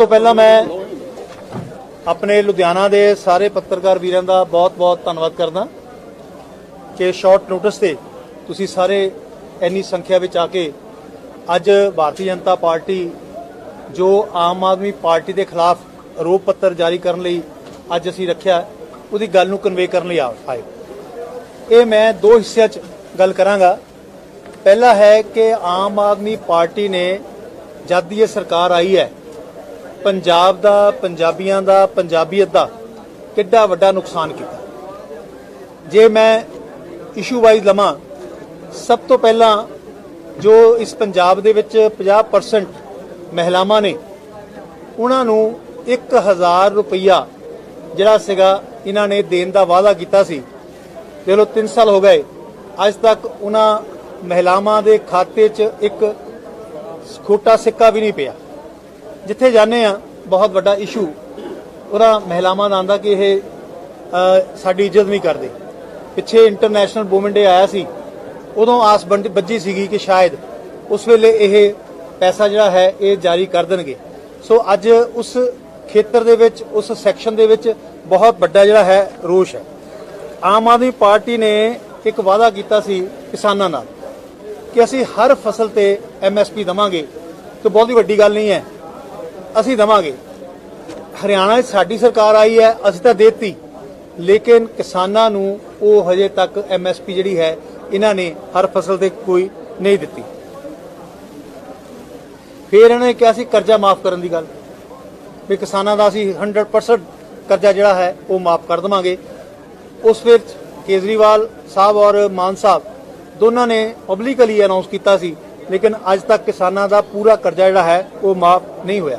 ਤੋਂ ਪਹਿਲਾਂ ਮੈਂ ਆਪਣੇ ਲੁਧਿਆਣਾ ਦੇ ਸਾਰੇ ਪੱਤਰਕਾਰ ਵੀਰਾਂ ਦਾ ਬਹੁਤ-ਬਹੁਤ ਧੰਨਵਾਦ ਕਰਦਾ ਕਿ ਸ਼ਾਰਟ ਨੋਟਿਸ ਤੇ ਤੁਸੀਂ ਸਾਰੇ ਇੰਨੀ ਸੰਖਿਆ ਵਿੱਚ ਆ ਕੇ ਅੱਜ ਭਾਰਤੀ ਜਨਤਾ ਪਾਰਟੀ ਜੋ ਆਮ ਆਦਮੀ ਪਾਰਟੀ ਦੇ ਖਿਲਾਫ ਆਰੋਪ ਪੱਤਰ ਜਾਰੀ ਕਰਨ ਲਈ ਅੱਜ ਅਸੀਂ ਰੱਖਿਆ, ਉਹਦੀ ਗੱਲ ਨੂੰ ਕਨਵੇ ਕਰਨ ਲਈ ਆ- ਆਏ। ਇਹ ਮੈਂ ਦੋ ਹਿੱਸਿਆਂ 'ਚ ਗੱਲ ਕਰਾਂਗਾ। ਪਹਿਲਾ ਹੈ ਕਿ ਆਮ ਆਦਮੀ ਪਾਰਟੀ ਨੇ ਜਦ ਦੀ ਇਹ ਸਰਕਾਰ ਆਈ ਹੈ ਪੰਜਾਬ ਦਾ, ਪੰਜਾਬੀਆਂ ਦਾ, ਪੰਜਾਬੀਅਤ ਦਾ ਕਿੱਡਾ ਵੱਡਾ ਨੁਕਸਾਨ ਕੀਤਾ। ਜੇ ਮੈਂ ਇਸ਼ੂ ਵਾਈਜ਼ ਲਵਾਂ, ਸਭ ਤੋਂ ਪਹਿਲਾਂ ਜੋ ਇਸ ਪੰਜਾਬ ਦੇ ਵਿੱਚ 50% ਮਹਿਲਾਵਾਂ ਨੇ, ਉਹਨਾਂ ਨੂੰ 1000 ਰੁਪਈਆ ਜਿਹੜਾ ਸੀਗਾ ਇਹਨਾਂ ਨੇ ਦੇਣ ਦਾ ਵਾਅਦਾ ਕੀਤਾ ਸੀ। ਦੇਖ ਲਓ 3 ਸਾਲ ਹੋ ਗਏ। ਅੱਜ ਤੱਕ ਉਹਨਾਂ ਮਹਿਲਾਵਾਂ ਦੇ ਖਾਤੇ 'ਚ ਇੱਕ ਖੋਟਾ ਸਿੱਕਾ ਵੀ ਨਹੀਂ ਪਿਆ। ਜਿੱਥੇ ਜਾਂਦੇ ਆ ਬਹੁਤ ਵੱਡਾ ਇਸ਼ੂ ਉਹਦਾ ਮਹਿਲਾਵਾਂ ਦਾ ਆਂਦਾ ਕਿ ਇਹ ਸਾਡੀ ਇੱਜ਼ਤ ਨਹੀਂ ਕਰਦੇ। ਪਿੱਛੇ ਇੰਟਰਨੈਸ਼ਨਲ ਵੂਮਨ ਡੇ ਆਇਆ ਸੀ, ਉਦੋਂ ਆਸ ਬੰਦ- ਬੱਜੀ ਸੀਗੀ ਕਿ ਸ਼ਾਇਦ ਉਸ ਵੇਲੇ ਇਹ ਪੈਸਾ ਜਿਹੜਾ ਹੈ, ਇਹ ਜਾਰੀ ਕਰ ਦੇਣਗੇ। ਸੋ ਅੱਜ ਉਸ ਖੇਤਰ ਦੇ ਵਿੱਚ, ਉਸ ਸੈਕਸ਼ਨ ਦੇ ਵਿੱਚ ਬਹੁਤ ਵੱਡਾ ਜਿਹੜਾ ਹੈ, ਰੋਸ਼ ਹੈ। ਆਮ ਆਦਮੀ ਪਾਰਟੀ ਨੇ ਇੱਕ ਵਾਅਦਾ ਕੀਤਾ ਸੀ ਕਿਸਾਨਾਂ ਨਾਲ ਕਿ ਅਸੀਂ ਹਰ ਫਸਲ ਤੇ ਐਮਐਸਪੀ ਦਵਾਂਗੇ। ਤੇ ਬਹੁਤ ਹੀ ਵੱਡੀ ਗੱਲ ਨਹੀਂ ਹੈ। ਅਸੀਂ ਦਵਾਂਗੇ। ਹਰਿਆਣਾ 'ਚ ਸਾਡੀ ਸਰਕਾਰ ਆਈ ਹੈ, ਅਸੀਂ ਤਾਂ ਦੇਤੀ। ਲੇਕਿਨ ਕਿਸਾਨਾਂ ਨੂੰ ਉਹ ਹਜੇ ਤੱਕ ਐਮਐਸਪੀ ਜਿਹੜੀ ਹੈ, ਇਹਨਾਂ ਨੇ ਹਰ ਫਸਲ ਤੇ ਕੋਈ ਨਹੀਂ ਦਿੱਤੀ। ਫਿਰ ਇਹਨਾਂ ਨੇ ਕਿਹਾ ਸੀ ਕਰਜ਼ਾ ਮਾਫ ਕਰਨ ਦੀ ਗੱਲ। ਵੀ ਕਿਸਾਨਾਂ ਦਾ ਅਸੀਂ 100% ਕਰਜ਼ਾ ਜਿਹੜਾ ਹੈ, ਉਹ ਮਾਫ ਕਰ ਦੇਵਾਂਗੇ। ਉਸ ਵਿੱਚ ਕੇਜਰੀਵਾਲ ਸਾਹਿਬ ਔਰ ਮਾਨ ਸਾਹਿਬ ਦੋਨਾਂ ਨੇ ਪਬਲਿਕਲੀ ਅਨਾਉਂਸ ਕੀਤਾ ਸੀ, ਲੇਕਿਨ ਅੱਜ ਤੱਕ ਕਿਸਾਨਾਂ ਦਾ ਪੂਰਾ ਕਰਜ਼ਾ ਜਿਹੜਾ ਹੈ, ਉਹ ਮਾਫ ਨਹੀਂ ਹੋਇਆ।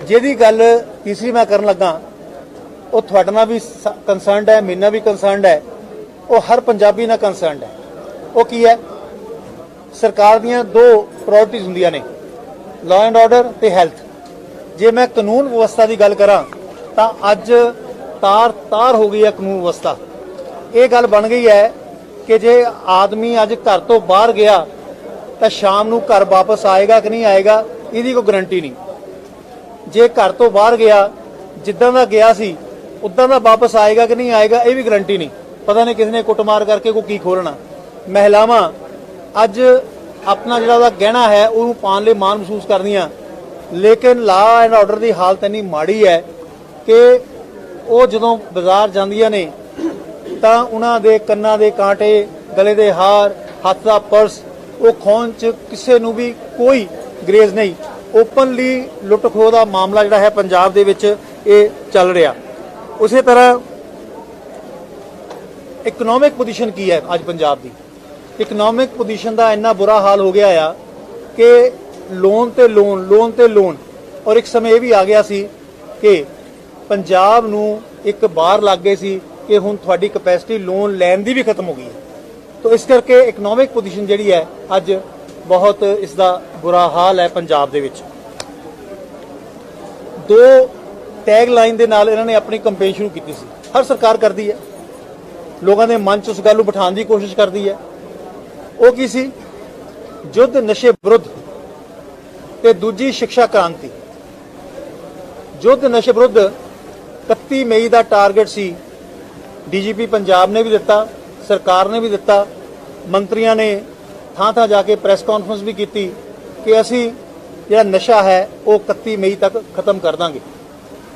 ਜਿਹਦੀ ਗੱਲ ਤੀਸਰੀ ਮੈਂ ਕਰਨ ਲੱਗਾ, ਉਹ ਤੁਹਾਡੇ ਨਾਲ ਵੀ ਕੰਸਰਨਡ ਹੈ, ਮੇਰੇ ਨਾਲ ਵੀ ਕੰਸਰਨਡ ਹੈ, ਉਹ ਹਰ ਪੰਜਾਬੀ ਨਾਲ ਕੰਸਰਨਡ ਹੈ। ਉਹ ਕੀ ਹੈ? ਸਰਕਾਰ ਦੀਆਂ ਦੋ ਪ੍ਰਾਇੋਰਟੀਜ਼ ਹੁੰਦੀਆਂ ਨੇ ਲਾਅ ਐਂਡ ਆਰਡਰ ਤੇ ਹੈਲਥ ਜੇ ਮੈਂ ਕਾਨੂੰਨ ਵਿਵਸਥਾ ਦੀ ਗੱਲ ਕਰਾਂ, ਤਾਂ ਅੱਜ ਤਾਰ ਤਾਰ ਹੋ ਗਈ ਹੈ ਕਾਨੂੰਨ ਵਿਵਸਥਾ। ਇਹ ਗੱਲ ਬਣ ਗਈ ਹੈ ਕਿ ਜੇ ਆਦਮੀ ਅੱਜ ਘਰ ਤੋਂ ਬਾਹਰ ਗਿਆ, ਤਾਂ ਸ਼ਾਮ ਨੂੰ ਘਰ ਵਾਪਸ ਆਏਗਾ ਕਿ ਨਹੀਂ ਆਏਗਾ, ਇਹਦੀ ਕੋਈ ਗਾਰੰਟੀ ਨਹੀਂ। ਜੇ ਘਰ ਤੋਂ ਬਾਹਰ ਗਿਆ, ਜਿੱਦਾਂ ਦਾ ਗਿਆ ਸੀ, ਉਦਾਂ ਦਾ ਵਾਪਸ ਆਏਗਾ ਕਿ ਨਹੀਂ ਆਏਗਾ, ਇਹ ਵੀ ਗਰੰਟੀ ਨਹੀਂ। ਪਤਾ ਨਹੀਂ ਕਿਸ ਨੇ ਕੁੱਟਮਾਰ ਕਰਕੇ ਕੋ ਕੀ ਖੋਲਣਾ ਮਹਿਲਾਵਾਂ, ਅੱਜ ਆਪਣਾ ਜਿਹੜਾ ਉਹਦਾ ਗਹਿਣਾ ਹੈ, ਉਹਨੂੰ ਪਾਉਣ ਲਈ ਮਾਣ ਮਹਿਸੂਸ ਕਰਦੀਆਂ। ਲੇਕਿਨ ਲਾ ਐਂਡ ਆਰਡਰ ਦੀ ਹਾਲਤ ਇੰਨੀ ਮਾੜੀ ਹੈ ਕਿ ਉਹ ਜਦੋਂ ਬਾਜ਼ਾਰ ਜਾਂਦੀਆਂ ਨੇ, ਤਾਂ ਉਹਨਾਂ ਦੇ ਕੰਨਾਂ ਦੇ ਕਾਂਟੇ, ਗਲੇ ਦੇ ਹਾਰ, ਹੱਥ ਦਾ ਪਰਸ, ਉਹ ਖੋਣ ਚ ਕਿਸੇ ਨੂੰ ਵੀ ਕੋਈ ਗਰੇਜ਼ ਨਹੀਂ। ਓਪਨਲੀ ਲੁੱਟ ਖੋਹ ਦਾ ਮਾਮਲਾ ਜਿਹੜਾ ਹੈ ਪੰਜਾਬ ਦੇ ਵਿੱਚ ਇਹ ਚੱਲ ਰਿਹਾ। ਉਸੇ ਤਰ੍ਹਾਂ ਇਕਨੋਮਿਕ ਪੋਜੀਸ਼ਨ ਕੀ ਹੈ ਅੱਜ ਪੰਜਾਬ ਦੀ? ਇਕਨੋਮਿਕ ਪੋਜੀਸ਼ਨ ਦਾ ਇੰਨਾ ਬੁਰਾ ਹਾਲ ਹੋ ਗਿਆ ਆ ਕਿ ਲੋਨ ਤੇ ਲੋਨ ਲੋਨ ਤੇ ਲੋਨ ਔਰ ਇੱਕ ਸਮੇਂ ਇਹ ਵੀ ਆ ਗਿਆ ਸੀ ਕਿ ਪੰਜਾਬ ਨੂੰ ਇੱਕ ਬਾਹਰ ਲੱਗ ਗਏ ਸੀ ਕਿ ਹੁਣ ਤੁਹਾਡੀ ਕਪੈਸਿਟੀ ਲੋਨ ਲੈਣ ਦੀ ਵੀ ਖਤਮ ਹੋ ਗਈ ਹੈ। ਤੋ ਇਸ ਕਰਕੇ ਇਕਨੋਮਿਕ ਪੋਜੀਸ਼ਨ ਜਿਹੜੀ ਹੈ ਅੱਜ ਬਹੁਤ ਇਸ ਦਾ ਬੁਰਾ ਹਾਲ ਹੈ ਪੰਜਾਬ ਦੇ ਵਿੱਚ। ਦੋ ਟੈਗ ਲਾਈਨ ਦੇ ਨਾਲ ਇਹਨਾਂ ਨੇ ਆਪਣੀ ਕੰਪੇਨ ਸ਼ੁਰੂ ਕੀਤੀ ਸੀ। ਹਰ ਸਰਕਾਰ ਕਰਦੀ ਹੈ। ਲੋਕਾਂ ਦੇ ਮਨ 'ਚ ਉਸ ਗੱਲ ਨੂੰ ਬਿਠਾਉਣ ਦੀ ਕੋਸ਼ਿਸ਼ ਕਰਦੀ ਹੈ। ਉਹ ਕੀ ਸੀ? ਯੁੱਧ ਨਸ਼ੇ ਵਿਰੁੱਧ ਤੇ ਦੂਜੀ ਸਿੱਖਿਆ ਕ੍ਰਾਂਤੀ। ਯੁੱਧ ਨਸ਼ੇ ਵਿਰੁੱਧ 31 ਮਈ ਦਾ ਟਾਰਗੇਟ ਸੀ। ਡੀਜੀਪੀ ਪੰਜਾਬ ਨੇ ਵੀ ਦਿੱਤਾ, ਸਰਕਾਰ ਨੇ ਵੀ ਦਿੱਤਾ, ਮੰਤਰੀਆਂ ਨੇ ਥਾਂ ਥਾਂ ਜਾ ਕੇ ਪ੍ਰੈਸ ਕਾਨਫਰੰਸ ਵੀ ਕੀਤੀ ਕਿ ਅਸੀਂ ਜਿਹੜਾ ਨਸ਼ਾ ਹੈ, ਉਹ 31 ਮਈ ਤੱਕ ਖਤਮ ਕਰ ਦਾਂਗੇ।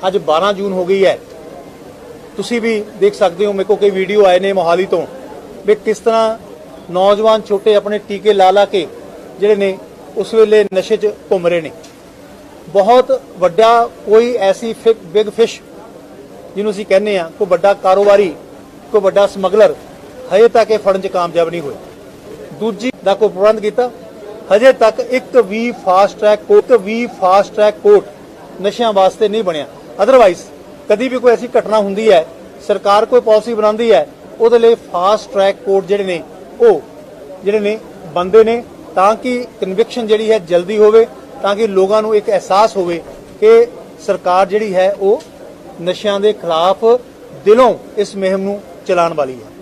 ਅੱਜ 12 ਜੂਨ ਹੋ ਗਈ ਹੈ। ਤੁਸੀਂ ਵੀ ਦੇਖ ਸਕਦੇ ਹੋ, ਮੇਰੇ ਕੋਲ ਕਈ ਵੀਡੀਓ ਆਏ ਨੇ ਮੋਹਾਲੀ ਤੋਂ ਵੀ ਕਿਸ ਤਰ੍ਹਾਂ ਨੌਜਵਾਨ ਛੋਟੇ ਆਪਣੇ ਟੀਕੇ ਲਾ ਲਾ ਕੇ ਜਿਹੜੇ ਨੇ, ਉਸ ਵੇਲੇ ਨਸ਼ੇ 'ਚ ਘੁੰਮ ਰਹੇ ਨੇ। ਬਹੁਤ ਵੱਡਾ ਕੋਈ ਐਸੀ ਬਿਗ ਫਿਸ਼ ਜਿਹਨੂੰ ਅਸੀਂ ਕਹਿੰਦੇ ਆ ਕੋਈ ਵੱਡਾ ਕਾਰੋਬਾਰੀ, ਕੋਈ ਵੱਡਾ ਸਮਗਲਰ, ਹਜੇ ਤੱਕ ਇਹ ਫੜਨ 'ਚ ਕਾਮਯਾਬ ਨਹੀਂ ਹੋਇਆ ਦੂਜੀ ਦਾ ਕੋਈ ਪ੍ਰਬੰਧ ਕੀਤਾ। ਹਜੇ ਤੱਕ ਇੱਕ ਵੀ ਫਾਸਟ ਟਰੈਕ ਕੋਰਟ ਵੀ ਫਾਸਟ ਟਰੈਕ ਕੋਰਟ ਨਸ਼ਿਆਂ ਵਾਸਤੇ ਨਹੀਂ ਬਣਿਆ। ਅਦਰਵਾਈਜ਼ ਕਦੀ ਵੀ ਕੋਈ ਐਸੀ ਘਟਨਾ ਹੁੰਦੀ ਹੈ, ਸਰਕਾਰ ਕੋਈ ਪਾਲਿਸੀ ਬਣਾਉਂਦੀ ਹੈ, ਉਹਦੇ ਲਈ ਫਾਸਟ ਟਰੈਕ ਕੋਰਟ ਜਿਹੜੇ ਨੇ, ਉਹ ਜਿਹੜੇ ਨੇ ਬੰਦੇ ਨੇ, ਤਾਂ ਕਿ ਕਨਵਿਕਸ਼ਨ ਜਿਹੜੀ ਹੈ ਜਲਦੀ ਹੋਵੇ, ਤਾਂ ਕਿ ਲੋਕਾਂ ਨੂੰ ਇੱਕ ਅਹਿਸਾਸ ਹੋਵੇ ਕਿ ਸਰਕਾਰ ਜਿਹੜੀ ਹੈ, ਉਹ ਨਸ਼ਿਆਂ ਦੇ ਖਿਲਾਫ ਦਿਲੋਂ ਇਸ ਮੁਹਿੰਮ ਨੂੰ ਚਲਾਉਣ ਵਾਲੀ ਹੈ।